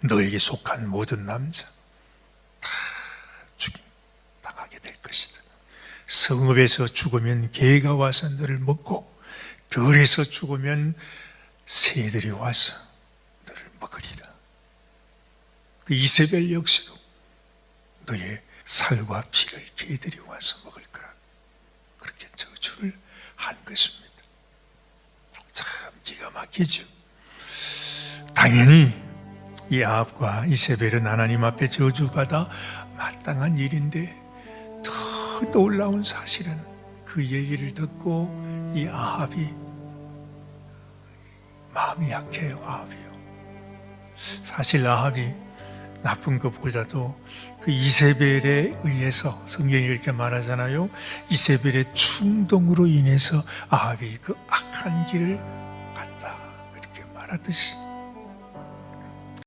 너에게 속한 모든 남자 다 죽임 당하게 될 것이다. 성읍에서 죽으면 개가 와서 너를 먹고 들에서 죽으면 새들이 와서 너를 먹으리라. 그 이세벨 역시도 너의 살과 피를 개들이 와서 먹을 거라. 그렇게 저주를 한 것입니다. 참 기가 막히죠. 당연히 이 아합과 이세벨은 하나님 앞에 저주받아 마땅한 일인데 더 놀라운 사실은 그 얘기를 듣고 이 아합이 마음이 약해요, 아합이요. 사실 아합이 나쁜 것보다도 그 이세벨에 의해서 성경이 이렇게 말하잖아요. 이세벨의 충동으로 인해서 아합이 그 악한 길을 갔다. 그렇게 말하듯이